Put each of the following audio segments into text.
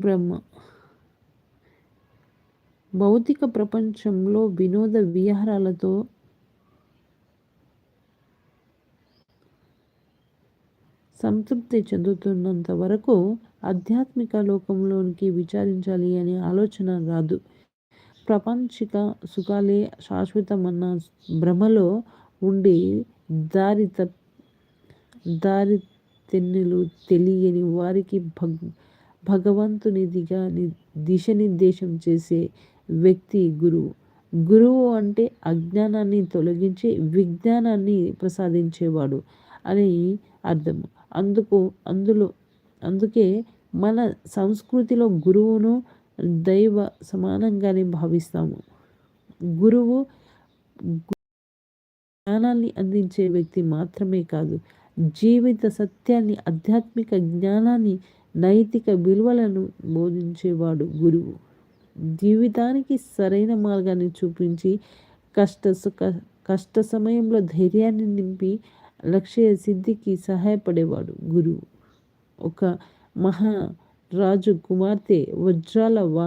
బ్రహ్మ. భౌతిక ప్రపంచంలో వినోద విహారాలతో సంతృప్తి చెందుతున్నంత వరకు ఆధ్యాత్మిక లోకంలోనికి విచారించాలి అనే ఆలోచన రాదు. ప్రపంచిక సుఖాలే శాశ్వతమన్న భ్రమలో ఉండి దారి తప్ దారి తెన్నులు తెలియని వారికి భగ్ భగవంతునిదిగా దిశనిర్దేశం చేసే వ్యక్తి గురువు. గురువు అంటే అజ్ఞానాన్ని తొలగించి విజ్ఞానాన్ని ప్రసాదించేవాడు అని అర్థం అందుకు అందులో అందుకే మన సంస్కృతిలో గురువును దైవ సమానంగానే భావిస్తాము. గురువు జ్ఞానాన్ని అందించే వ్యక్తి మాత్రమే కాదు జీవిత సత్యాన్ని ఆధ్యాత్మిక జ్ఞానాన్ని నైతిక విలువలను బోధించేవాడు గురువు. జీవితానికి సరైన మార్గాన్ని చూపించి కష్ట సుఖ కష్ట సమయంలో ధైర్యాన్ని నింపి లక్ష్య సిద్ధికి సహాయపడేవాడు గురువు. ఒక మహా రాజు కుమార్తె వజ్రాల వా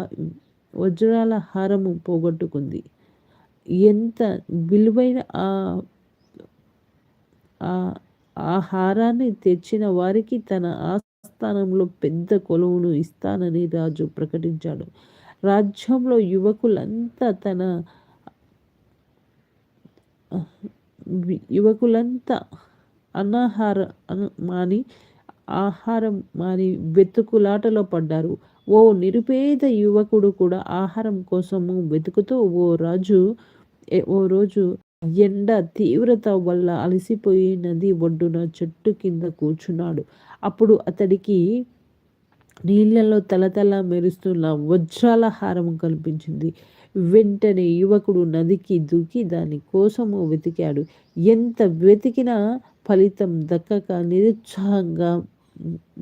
వజ్రాల హారము పోగొట్టుకుంది. ఎంత విలువైన ఆ ఆహారాన్ని తెచ్చిన వారికి తన ఆస్థానంలో పెద్ద కొలువును ఇస్తానని రాజు ప్రకటించాడు. రాజ్యంలో యువకులంతా తన యువకులంతా అనాహార మాని ఆహారం మాని వెతుకులాటలో పడ్డారు. ఓ నిరుపేద యువకుడు కూడా ఆహారం కోసము వెతుకుతూ ఓ రాజు ఓ రోజు ఎండ తీవ్రత వల్ల అలసిపోయి నది ఒడ్డున చెట్టు కింద కూర్చున్నాడు. అప్పుడు అతడికి నీళ్ళలో తలతల మెరుస్తున్న వజ్రాల హారం కనిపించింది. వెంటనే యువకుడు నదికి దూకి దాని కోసము వెతికాడు. ఎంత వెతికినా ఫలితం దక్కక నిరుత్సాహంగా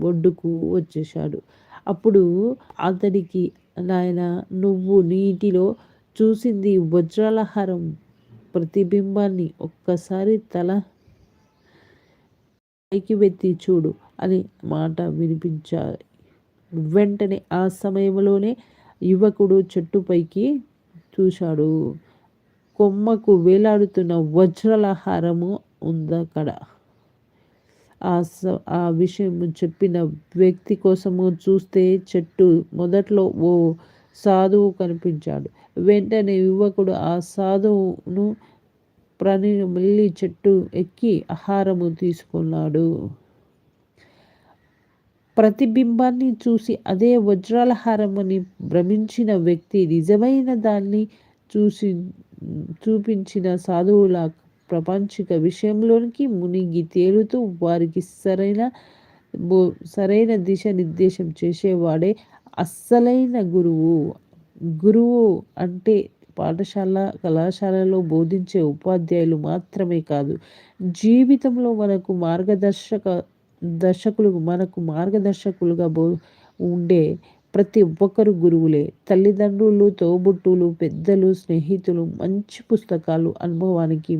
ఒడ్డుకు వచ్చేశాడు. అప్పుడు అతడికి నాయన నువ్వు నీటిలో చూసింది వజ్రాలహారం ప్రతిబింబాన్ని ఒక్కసారి తల పైకి వెత్తి చూడు అని మాట వినిపించాయి. వెంటనే ఆ సమయంలోనే యువకుడు చెట్టుపైకి చూశాడు. కొమ్మకు వేలాడుతున్న వజ్రాల హారము ఉందక్కడ. ఆ స ఆ విషయం చెప్పిన వ్యక్తి కోసము చూస్తే చెట్టు మొదట్లో ఓ సాధువు కనిపించాడు. వెంటనే యువకుడు ఆ సాధువును ప్రణి మళ్ళీ చెట్టు ఎక్కి ఆహారము తీసుకున్నాడు. ప్రతిబింబాన్ని చూసి అదే వజ్రాలహారమని భ్రమించిన వ్యక్తి నిజమైన దాన్ని చూసి చూపించిన సాధువుల ప్రపంచిక విషయంలోనికి మునిగి తేలుతూ వారికి సరైన సరైన దిశ నిర్దేశం చేసేవాడే అస్సలైన గురువు. గురువు అంటే పాఠశాల కళాశాలలో బోధించే ఉపాధ్యాయులు మాత్రమే కాదు జీవితంలో మనకు మార్గదర్శక దర్శకులు మనకు మార్గదర్శకులుగా బో ఉండే ప్రతి ఒక్కరు గురువులే. తల్లిదండ్రులు తోబుట్టులు పెద్దలు స్నేహితులు మంచి పుస్తకాలు అనుభవానికి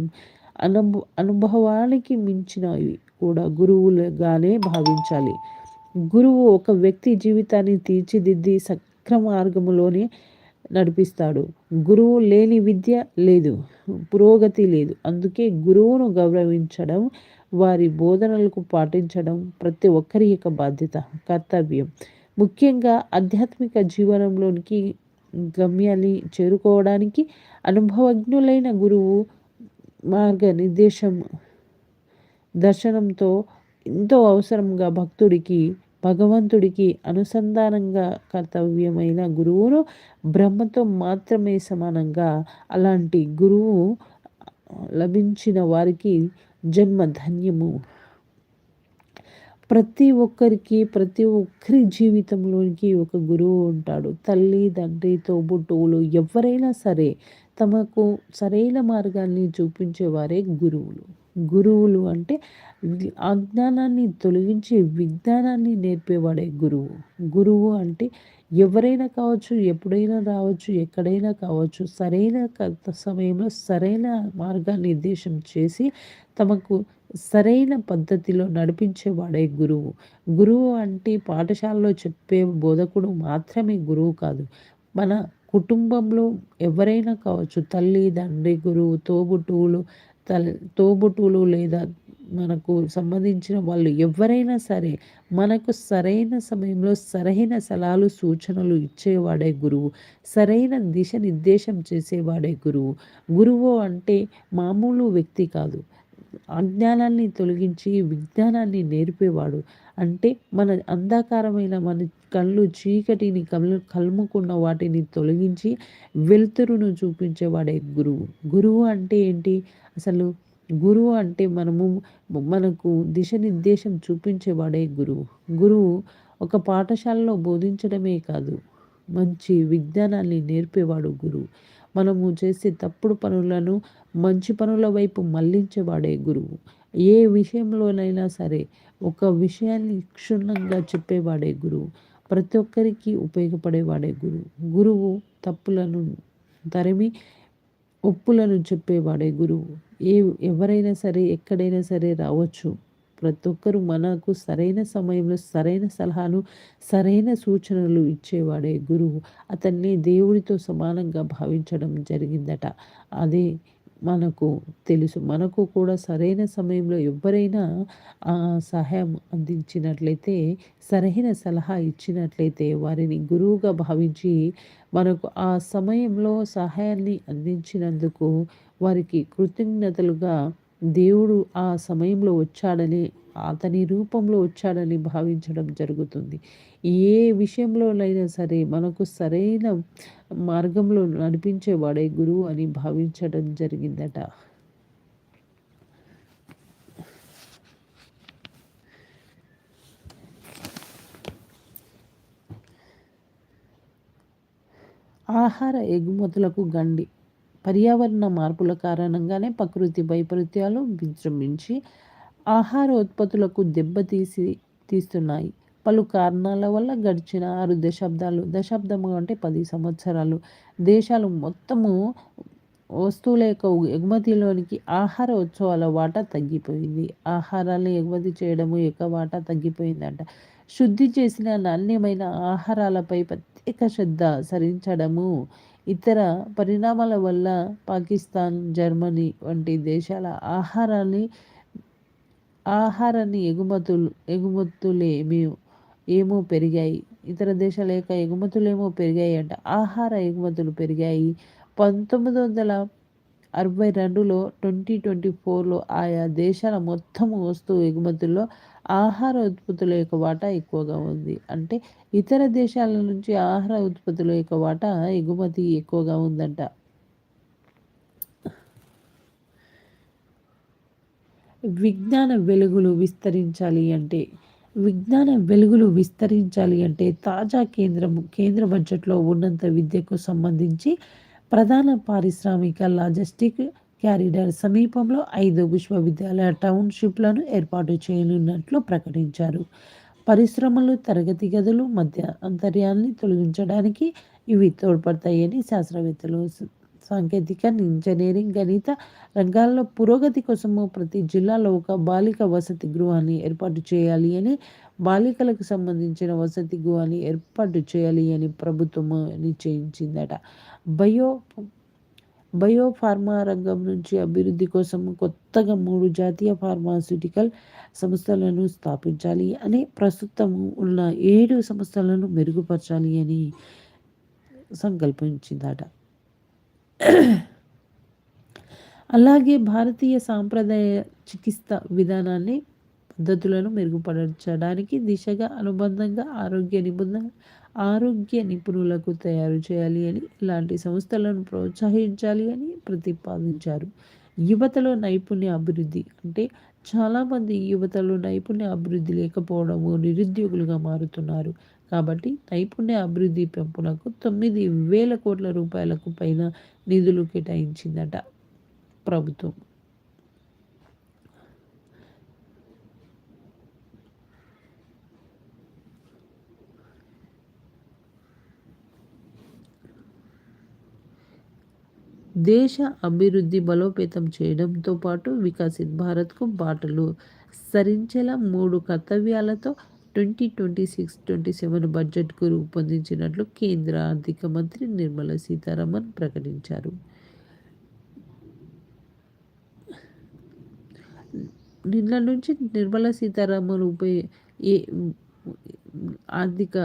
అనుభ అనుభవానికి మించినవి కూడా గురువులుగానే భావించాలి. గురువు ఒక వ్యక్తి జీవితాన్ని తీర్చిదిద్ది సక్ర మార్గంలోనే నడిపిస్తాడు. గురువు లేని విద్య లేదు పురోగతి లేదు. అందుకే గురువును గౌరవించడం వారి బోధనలకు పాటించడం ప్రతి ఒక్కరి యొక్క బాధ్యత కర్తవ్యం. ముఖ్యంగా ఆధ్యాత్మిక జీవనంలోనికి గమ్యాన్ని చేరుకోవడానికి అనుభవజ్ఞులైన గురువు మార్గనిర్దేశం దర్శనంతో ఎంతో అవసరంగా భక్తుడికి భగవంతుడికి అనుసంధానంగా కర్తవ్యమైన గురువును బ్రహ్మతో మాత్రమే సమానంగా అలాంటి గురువు లభించిన వారికి జన్మ ధన్యము ప్రతి ఒక్కరికి ప్రతి ఒక్కరి జీవితంలోనికి ఒక గురువు ఉంటాడు. తల్లి తండ్రి తోబుట్టువులు ఎవరైనా సరే తమకు సరైన మార్గాన్ని చూపించేవారే గురువులు. గురువులు అంటే అజ్ఞానాన్ని తొలగించి విజ్ఞానాన్ని నేర్పేవాడే గురువు. గురువు అంటే ఎవరైనా కావచ్చు ఎప్పుడైనా రావచ్చు ఎక్కడైనా కావచ్చు సరైన సమయంలో సరైన మార్గనిర్దేశం చేసి తమకు సరైన పద్ధతిలో నడిపించేవాడే గురువు. గురువు అంటే పాఠశాలలో చెప్పే బోధకుడు మాత్రమే గురువు కాదు. మన కుటుంబంలో ఎవరైనా కావచ్చు తల్లి తండ్రి గురువు తోబుట్టువులు తల తోబుట్టువులు లేదా మనకు సంబంధించిన వాళ్ళు ఎవరైనా సరే మనకు సరైన సమయంలో సరైన సలహాలు సూచనలు ఇచ్చేవాడే గురువు. సరైన దిశ నిర్దేశం చేసేవాడే గురువు. గురువు అంటే మామూలు వ్యక్తి కాదు. అజ్ఞానాన్ని తొలగించి విజ్ఞానాన్ని నేర్పేవాడు. అంటే మన అంధకారమైన మన కళ్ళు చీకటిని కళ్ళు కలుముకున్న వాటిని తొలగించి వెలుతురును చూపించేవాడే గురువు. గురువు అంటే ఏంటి? అసలు గురువు అంటే మనము మనకు దిశనిర్దేశం చూపించేవాడే గురువు. గురువు ఒక పాఠశాలలో బోధించడమే కాదు మంచి విజ్ఞానాన్ని నేర్పేవాడు గురువు. మనము చేసే తప్పుడు పనులను మంచి పనుల వైపు మళ్ళించేవాడే గురువు. ఏ విషయంలోనైనా సరే ఒక విషయాన్ని క్షుణ్ణంగా చెప్పేవాడే గురువు. ప్రతి ఒక్కరికి ఉపయోగపడేవాడే గురువు. గురువు తప్పులను తరిమి ఒప్పులను చెప్పేవాడే గురువు. ఏ ఎవరైనా సరే ఎక్కడైనా సరే రావచ్చు. ప్రతి ఒక్కరు మనకు సరైన సమయంలో సరైన సలహాను సరైన సూచనలు ఇచ్చేవాడే గురువు. అతన్ని దేవుడితో సమానంగా భావించడం జరిగిందట. అదే మనకు తెలుసు. మనకు కూడా సరైన సమయంలో ఎవరైనా సహాయం అందించినట్లయితే సరైన సలహా ఇచ్చినట్లయితే వారిని గురువుగా భావించి మనకు ఆ సమయంలో సహాయాన్ని అందించినందుకు వారికి కృతజ్ఞతలుగా దేవుడు ఆ సమయంలో వచ్చాడని అతని రూపంలో వచ్చాడని భావించడం జరుగుతుంది. ఏ విషయంలోనైనా సరే మనకు సరైన మార్గంలో నడిపించేవాడే గురువు అని భావించడం జరిగిందట. ఆహార ఎగుమతులకు గండి. పర్యావరణ మార్పుల కారణంగానే ప్రకృతి వైపరీత్యాలు విజృంభించి ఆహార ఉత్పత్తులకు దెబ్బతీసి తీస్తున్నాయి. పలు కారణాల వల్ల గడిచిన ఆరు దశాబ్దాలు దశాబ్దము అంటే పది సంవత్సరాలు. దేశాలు మొత్తము వస్తువుల యొక్క ఎగుమతిలోనికి ఆహార ఉత్సవాల వాటా తగ్గిపోయింది. ఆహారాలను ఎగుమతి చేయడము యొక్క వాటా తగ్గిపోయిందంట. శుద్ధి చేసిన నాణ్యమైన ఆహారాలపై ప్రత్యేక శ్రద్ధ సరించడము ఇతర పరిణామాల వల్ల పాకిస్తాన్ జర్మనీ వంటి దేశాల ఆహారాన్ని ఆహారాన్ని ఎగుమతులు ఎగుమతులేమి ఏమో పెరిగాయి. ఇతర దేశాల యొక్క ఎగుమతులేమో పెరిగాయి అంట ఆహార ఎగుమతులు పెరిగాయి. పంతొమ్మిది వందల అరవై రెండులో ట్వంటీ ట్వంటీ ఫోర్లో ఆయా దేశాల మొత్తం వస్తువు ఎగుమతుల్లో ఆహార ఉత్పత్తుల యొక్క వాటా ఎక్కువగా ఉంది. అంటే ఇతర దేశాల నుంచి ఆహార ఉత్పత్తుల యొక్క వాటా ఎగుమతి ఎక్కువగా ఉందంట. విజ్ఞాన వెలుగులు విస్తరించాలి అంటే విజ్ఞాన వెలుగులు విస్తరించాలి అంటే తాజా కేంద్రం కేంద్ర బడ్జెట్లో ఉన్నంత విద్యకు సంబంధించి ప్రధాన పారిశ్రామిక లాజిస్టిక్ క్యారిడర్ సమీపంలో ఐదు విశ్వవిద్యాలయ టౌన్షిప్లను ఏర్పాటు చేయనున్నట్లు ప్రకటించారు. పరిశ్రమలు తరగతి గదులు మధ్య అంతర్యాన్ని తొలగించడానికి ఇవి తోడ్పడతాయని శాస్త్రవేత్తలు సాంకేతిక ఇంజనీరింగ్ గణిత రంగాల్లో పురోగతి కోసము ప్రతి జిల్లాలో ఒక బాలిక వసతి గృహాన్ని ఏర్పాటు చేయాలి అని బాలికలకు సంబంధించిన వసతి గృహాన్ని ఏర్పాటు చేయాలి అని ప్రభుత్వము నిశ్చయించిందట. బయో బయోఫార్మా రంగం నుంచి అభివృద్ధి కోసం కొత్తగా మూడు జాతీయ ఫార్మాస్యూటికల్ సంస్థలను స్థాపించాలి అని ప్రస్తుతం ఉన్న ఏడు సంస్థలను మెరుగుపరచాలి అని సంకల్పించిందట. అలాగే భారతీయ సాంప్రదాయ చికిత్స విధానాన్ని పద్ధతులను మెరుగుపరచడానికి దిశగా అనుబంధంగా ఆరోగ్య నిబంధన ఆరోగ్య నిపుణులకు తయారు చేయాలి అని ఇలాంటి సంస్థలను ప్రోత్సహించాలి అని ప్రతిపాదించారు. యువతలో నైపుణ్య అభివృద్ధి అంటే చాలామంది యువతలో నైపుణ్య అభివృద్ధి లేకపోవడము నిరుద్యోగులుగా మారుతున్నారు. కాబట్టి నైపుణ్య అభివృద్ధి పెంపునకు తొమ్మిది వేల కోట్ల రూపాయలకు పైన నిధులు కేటాయించిందట ప్రభుత్వం. దేశ అభివృద్ధి బలోపేతం చేయడంతో పాటు వికసిత్ భారత్కు బాటలు సరించేలా మూడు కర్తవ్యాలతో twenty twenty six twenty seven బడ్జెట్కు రూపొందించినట్లు కేంద్ర ఆర్థిక మంత్రి నిర్మలా సీతారామన్ ప్రకటించారు. నిన్న నుంచి నిర్మలా సీతారామన్ ఉపయోగ ఏ ఆర్థిక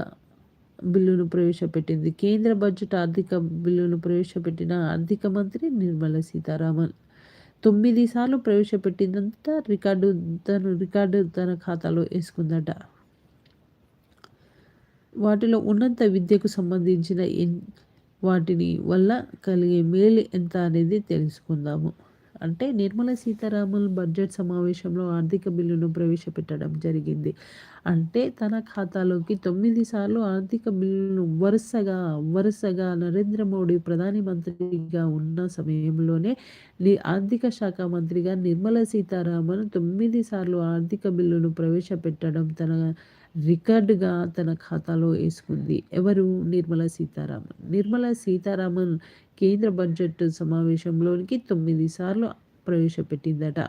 బిల్లును ప్రవేశపెట్టింది. కేంద్ర బడ్జెట్ ఆర్థిక బిల్లును ప్రవేశపెట్టిన ఆర్థిక మంత్రి నిర్మలా సీతారామన్ తొమ్మిది సార్లు ప్రవేశపెట్టిందంతా రికార్డు తను రికార్డు తన ఖాతాలో వేసుకుందట. వాటిలో ఉన్నత విద్యకు సంబంధించిన వాటిని వల్ల కలిగే మేలు ఎంత అనేది తెలుసుకుందాము. అంటే నిర్మలా సీతారామన్ బడ్జెట్ సమావేశంలో ఆర్థిక బిల్లును ప్రవేశపెట్టడం జరిగింది. అంటే తన ఖాతాలోకి తొమ్మిది సార్లు ఆర్థిక బిల్లును వరుసగా వరుసగా నరేంద్ర మోడీ ప్రధాని మంత్రిగా ఉన్న సమయంలోనే ఆర్థిక శాఖ మంత్రిగా నిర్మలా సీతారామన్ తొమ్మిది సార్లు ఆర్థిక బిల్లును ప్రవేశపెట్టడం తన రికార్డుగా తన ఖాతాలో వేసుకుంది. ఎవరు? నిర్మలా సీతారామన్. నిర్మలా సీతారామన్ కేంద్ర బడ్జెట్ సమావేశంలోనికి తొమ్మిది సార్లు ప్రవేశపెట్టిందట.